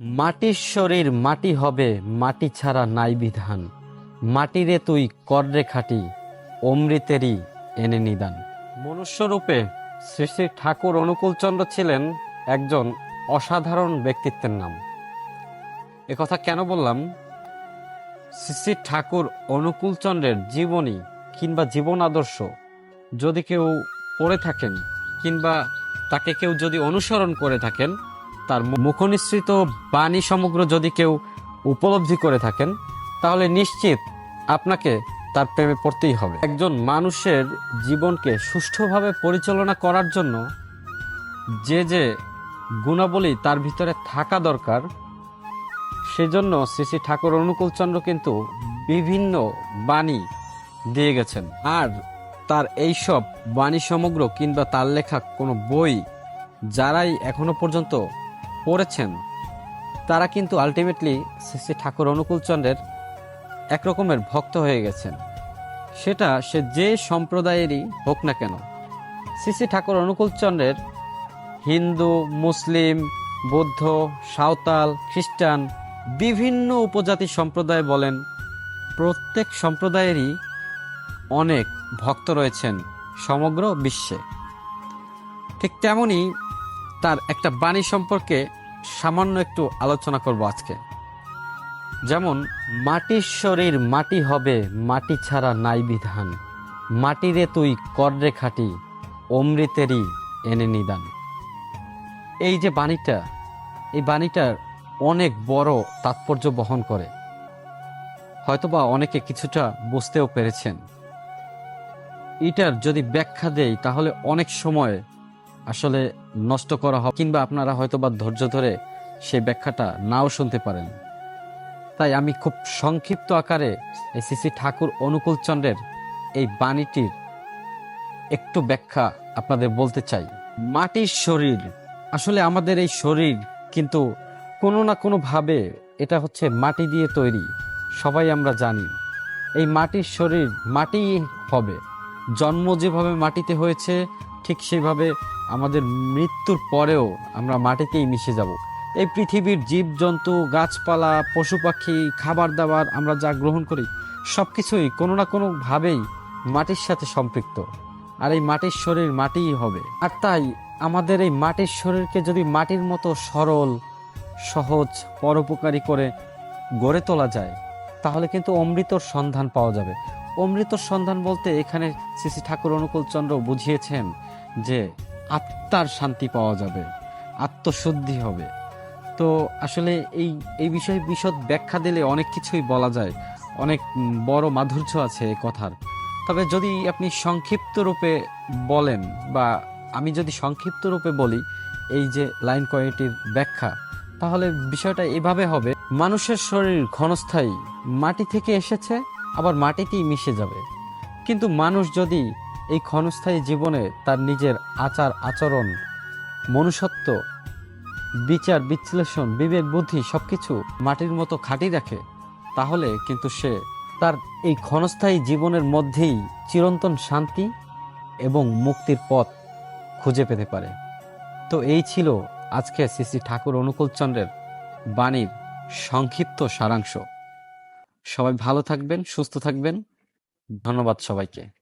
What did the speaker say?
মাটির শরীর মাটি হবে মাটি ছাড়া নাই বিধান। মাটিরে তুই কররে খাটি, অমৃতেরই এনে নিদান। মনুষ্যরূপে শ্রী শ্রী ঠাকুর অনুকূলচন্দ্র ছিলেন একজন অসাধারণ ব্যক্তিত্বের নাম। একথা কেন বললাম? শ্রী শ্রী ঠাকুর অনুকূলচন্দ্রের জীবনী কিংবা জীবন আদর্শ যদি কেউ পড়ে থাকেন কিংবা তাকে কেউ যদি অনুসরণ করে থাকেন তার মুখনিসৃত বাণী সমগ্র যদি কেউ উপলব্ধি করে থাকেন, তাহলে নিশ্চিত আপনাকে তার প্রেমে পড়তেই হবে। একজন মানুষের জীবনকে সুষ্ঠুভাবে পরিচালনা করার জন্য যে যে গুণাবলী তার ভিতরে থাকা দরকার, সেজন্য শ্রী শ্রী ঠাকুর অনুকূলচন্দ্র কিন্তু বিভিন্ন বাণী দিয়ে গেছেন। আর তার এইসব বাণী সমগ্র কিংবা তার লেখা কোনো বই যারাই এখনও পর্যন্ত পড়েছেন, তারা কিন্তু আলটিমেটলি শ্রী শ্রী ঠাকুর অনুকূলচন্দ্রের একরকমের ভক্ত হয়ে গেছেন। সেটা সে যে সম্প্রদায়েরই হোক না কেন। শ্রী শ্রী ঠাকুর অনুকূলচন্দ্রের হিন্দু, মুসলিম, বৌদ্ধ, সাঁওতাল, খ্রিস্টান বিভিন্ন উপজাতি সম্প্রদায় বলেন, প্রত্যেক সম্প্রদায়েরই অনেক ভক্ত রয়েছেন সমগ্র বিশ্বে। ঠিক তেমনই তার একটা বাণী সম্পর্কে সামান্য একটু আলোচনা করব আজকে। যেমন, মাটির শরীর মাটি হবে, মাটি ছাড়া নাই বিধান। মাটিরে তুই কররে খাটি, অমৃতেরই এনে নিদান। এই যে বাণীটা, এই বাণীটার অনেক বড় তাৎপর্য বহন করে। হয়তোবা অনেকে কিছুটা বুঝতেও পেরেছেন। এটার যদি ব্যাখ্যা দেই, তাহলে অনেক সময় আসলে নষ্ট করা হবে, কিংবা আপনারা হয়তো বা ধৈর্য ধরে সেই ব্যাখ্যাটা নাও শুনতে পারেন। তাই আমি খুব সংক্ষিপ্ত আকারে এই শ্রী ঠাকুর অনুকূলচন্দ্রের এই বাণীটির একটু ব্যাখ্যা আপনাদের বলতে চাই। মাটির শরীর, আসলে আমাদের এই শরীর কিন্তু কোনো না কোনোভাবে এটা হচ্ছে মাটি দিয়ে তৈরি, সবাই আমরা জানি। এই মাটির শরীর মাটি হবে, জন্ম যেভাবে মাটিতে হয়েছে ঠিক সেভাবে আমাদের মৃত্যুর পরেও আমরা মাটিতেই মিশে যাব। এই পৃথিবীর জীবজন্তু, গাছপালা, পশু পাখি, খাবার দাবার আমরা যা গ্রহণ করি সব কিছুই কোনো না কোনোভাবেই মাটির সাথে সম্পৃক্ত। আর এই মাটির শরীর মাটিই হবে। আর তাই আমাদের এই মাটির শরীরকে যদি মাটির মতো সরল, সহজ, পরোপকারী করে গড়ে তোলা যায়, তাহলে কিন্তু অমৃতর সন্ধান পাওয়া যাবে। অমৃতর সন্ধান বলতে এখানে শ্রী শ্রী ঠাকুর অনুকূলচন্দ্র বুঝিয়েছেন যে আত্মার শান্তি পাওয়া যাবে, আত্মশুদ্ধি হবে। তো আসলে এই এই বিষয়ে বিশদ ব্যাখ্যা দিলে অনেক কিছুই বলা যায়, অনেক বড় মাধুর্য আছে এই কথার। তবে যদি আপনি সংক্ষিপ্ত রূপে বলেন বা আমি যদি সংক্ষিপ্ত রূপে বলি এই যে লাইন কয়েকটির ব্যাখ্যা, তাহলে বিষয়টা এভাবে হবে, মানুষের শরীর ক্ষণস্থায়ী, মাটি থেকে এসেছে, আবার মাটিতেই মিশে যাবে। কিন্তু মানুষ যদি এই ক্ষণস্থায়ী জীবনে তার নিজের আচার, আচরণ, মনুষ্যত্ব, বিচার, বিশ্লেষণ, বিবেক, বুদ্ধি সব কিছু মাটির মতো খাঁটি রাখে, তাহলে কিন্তু সে তার এই ক্ষণস্থায়ী জীবনের মধ্যেই চিরন্তন শান্তি এবং মুক্তির পথ খুঁজে পেতে পারে। তো এই ছিল আজকে শ্রী শ্রী ঠাকুর অনুকূলচন্দ্রের বাণীর সংক্ষিপ্ত সারাংশ। সবাই ভালো থাকবেন, সুস্থ থাকবেন। ধন্যবাদ সবাইকে।